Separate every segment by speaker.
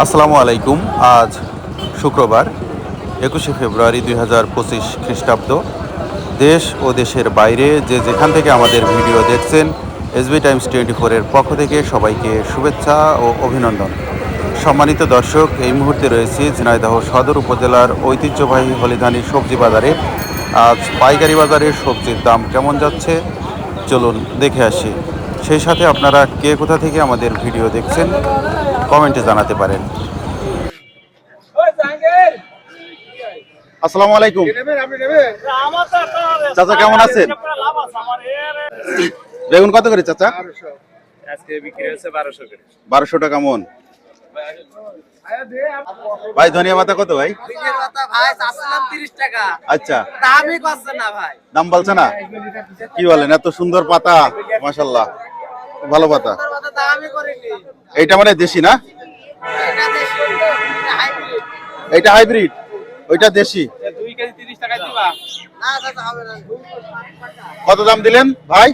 Speaker 1: আসসালামু আলাইকুম। আজ শুক্রবার, একুশে ফেব্রুয়ারি দুই হাজার পঁচিশ খ্রিস্টাব্দ। দেশ ও দেশের বাইরে যে যেখান থেকে আমাদের ভিডিও দেখছেন, এসবি টাইমস টোয়েন্টি ফোরের পক্ষ থেকে সবাইকে শুভেচ্ছা ও অভিনন্দন। সম্মানিত দর্শক, এই মুহূর্তে রয়েছে ঝিনাইদহ সদর উপজেলার ঐতিহ্যবাহী হলিধানি সবজি বাজারে। আজ পাইকারি বাজারে সবজির দাম কেমন যাচ্ছে? চলুন দেখে আসি। সেই সাথে আপনারা কে কোথা থেকে আমাদের ভিডিও দেখছেন, কমেন্টে জানাতে পারেন। আসসালামু আলাইকুম। চাচা কেমন আছেন? বেগুন কত করে চাচা?
Speaker 2: বারোশো
Speaker 1: টাকা মন। ভাই, ধনিয়া পাতা কত ভাই? আচ্ছা। দাম বলছে না। কি বলেন, এত সুন্দর পাতা মাশাল্লাহ ভালো পাতা? এইটা মানে দেশি না?
Speaker 3: এটা।
Speaker 1: এইটা হাইব্রিড? ওইটা দেশি? কত দাম দিলেন ভাই?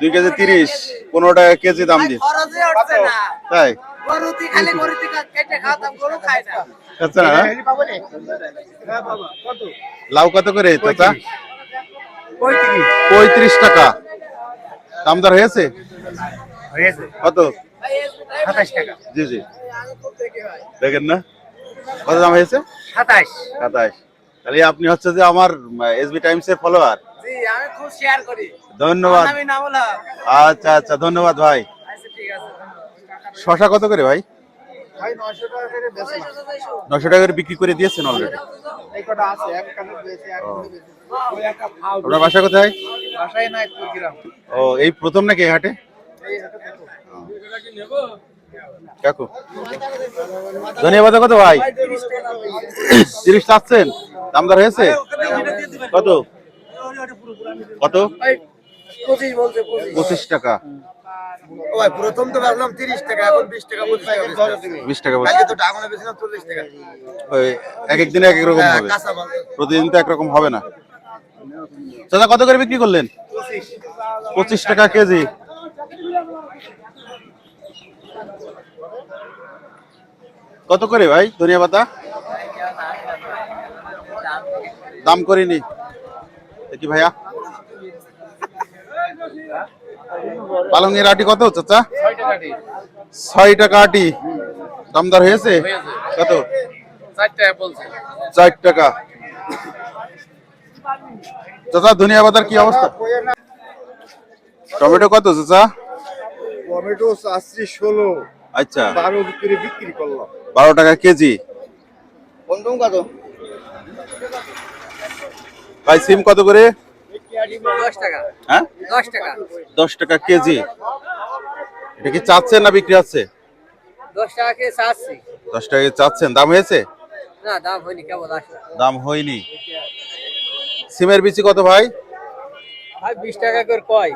Speaker 1: দুই কেজি তিরিশ। পনেরো টাকা কেজি দাম দিন। তাই? আচ্ছা না লাউ কত করে পঁয়ত্রিশ টাকা। দাম দর হয়েছে?
Speaker 2: হয়েছে।
Speaker 1: কত?
Speaker 2: সাতাশ টাকা।
Speaker 1: জি জি। দেখেন না। কত দাম হয়েছে?
Speaker 2: সাতাশ।
Speaker 1: সাতাশ। তাহলে আপনি হচ্ছে যে আমার এসবি টাইমস এর ফলোয়ার ধন্যবাদ। আচ্ছা আচ্ছা ধন্যবাদ ভাই।
Speaker 3: আচ্ছা
Speaker 1: শশা কত করে ভাই?
Speaker 3: ভাই 900 টাকা করে
Speaker 1: নশো টাকা বিক্রি করে দিয়েছেন অলরেডি আপনার বাসা কোথায়? ও এই প্রথম নাকি হাটে?
Speaker 3: এই হাতে দেখো।
Speaker 1: কাকু ধন্যবাদ কত ভাই? তিরিশ চাচ্ছেন। দামদার হয়েছে? কত? কত?
Speaker 3: 25 বলছে
Speaker 1: পঁচিশ। টাকা।
Speaker 3: ভাই প্রথম তো ভাবলাম 30 টাকা এখন 20 টাকা 25 টাকা
Speaker 1: বিশ টাকা।
Speaker 3: কালকে তো ডাঙনে বেচলাম 40 টাকা।
Speaker 1: ওই এক এক দিনে এক এক রকম
Speaker 3: হ্যাঁ,
Speaker 1: হবে। প্রতিদিন তো একরকম হবে না। চাচা কত করে বিক্রি করলেন? পঁচিশ টাকা কেজি। কত করে ভাই ধনিয়া পাতা? দাম করিনি। দেখি ভাইয়া। পালংয়ের আটি কত চাচা? ছয় টাকা আটি দামদার হয়েছে? কত?
Speaker 2: চার টাকা।
Speaker 1: চাচা ধনিয়া পাতার কি অবস্থা? টমেটো কত চাচা?
Speaker 4: টমেটো চাচ্ছি ষোলো।
Speaker 1: আচ্ছা।
Speaker 4: বারো করে বিক্রি করলাম।
Speaker 1: বারো টাকা কেজি।
Speaker 4: কত?
Speaker 1: ভাই সিম কত করে?
Speaker 3: 10 টাকা
Speaker 1: হ্যাঁ?
Speaker 3: 10 টাকা।
Speaker 1: দশ টাকা কেজি। এটা কি চাচ্ছেন না বিক্রি হচ্ছে?
Speaker 3: 10 টাকা কে চাচ্ছি।
Speaker 1: দশ টাকা চাচ্ছেন। দাম হয়েছে?
Speaker 3: না দাম হয়নি কেবল আসে
Speaker 1: দাম হয়নি। সিমের বিচি কত ভাই?
Speaker 3: ভাই 20 টাকা করে কয়?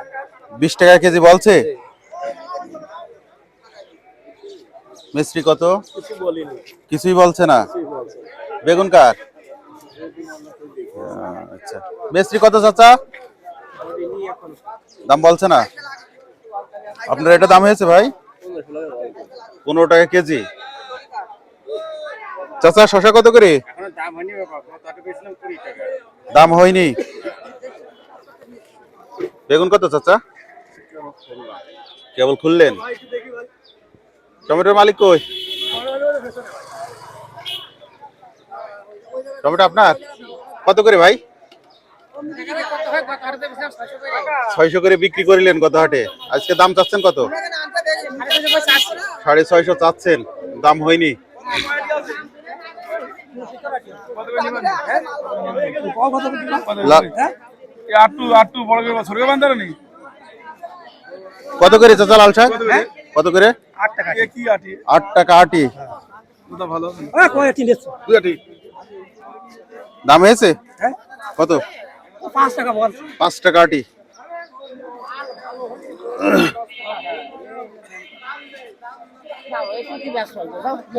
Speaker 1: বিশ টাকা কেজি বলছে? মিস্ত্রি কত?
Speaker 3: কিছু বলিনি।
Speaker 1: কিছুই বলছে না? বেগুন কার? আচ্ছা। মিস্ত্রি কত চাচা? দাম বলছে না? আপনার এটা দাম হয়েছে ভাই? পনেরো টাকা কেজি। চাচা শশা কত করে?
Speaker 2: দাম হয়নি।
Speaker 1: বেগুন কত চাচা? কেবল খুললেন। টমেটোর মালিক কই? টমেটো আপনার? কত করে ভাই? ছয়শো করে বিক্রি করিলেন কত হাটে। আজকে দাম চাচ্ছেন কত? সাড়ে ছয়শো চাচ্ছেন দাম হয়নি। কত করে চাচা লাল শাক? কত করে?
Speaker 2: আট টাকা আটি।
Speaker 1: আটি দাম হয়েছে? কত?
Speaker 3: পাঁচ টাকা বল।
Speaker 1: পাঁচ টাকা আটি।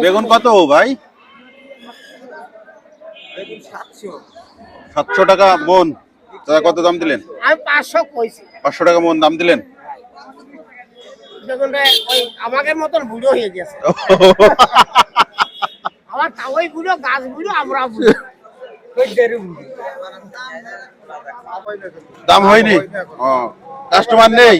Speaker 1: বেগুন কত ভাই? সাতশো টাকা মন। দাদা কত দাম দিলেন?
Speaker 3: আমি পাঁচশো কইছি।
Speaker 1: পাঁচশো টাকা মন দাম দিলেন?
Speaker 5: আমাদের মতন বুড়ো হয়ে গেছে। আবার তা ওই বুড়ো গাছ বুড়ো আমরা বুড়ো।
Speaker 1: দাম হয়নি? কাস্টমার নেই?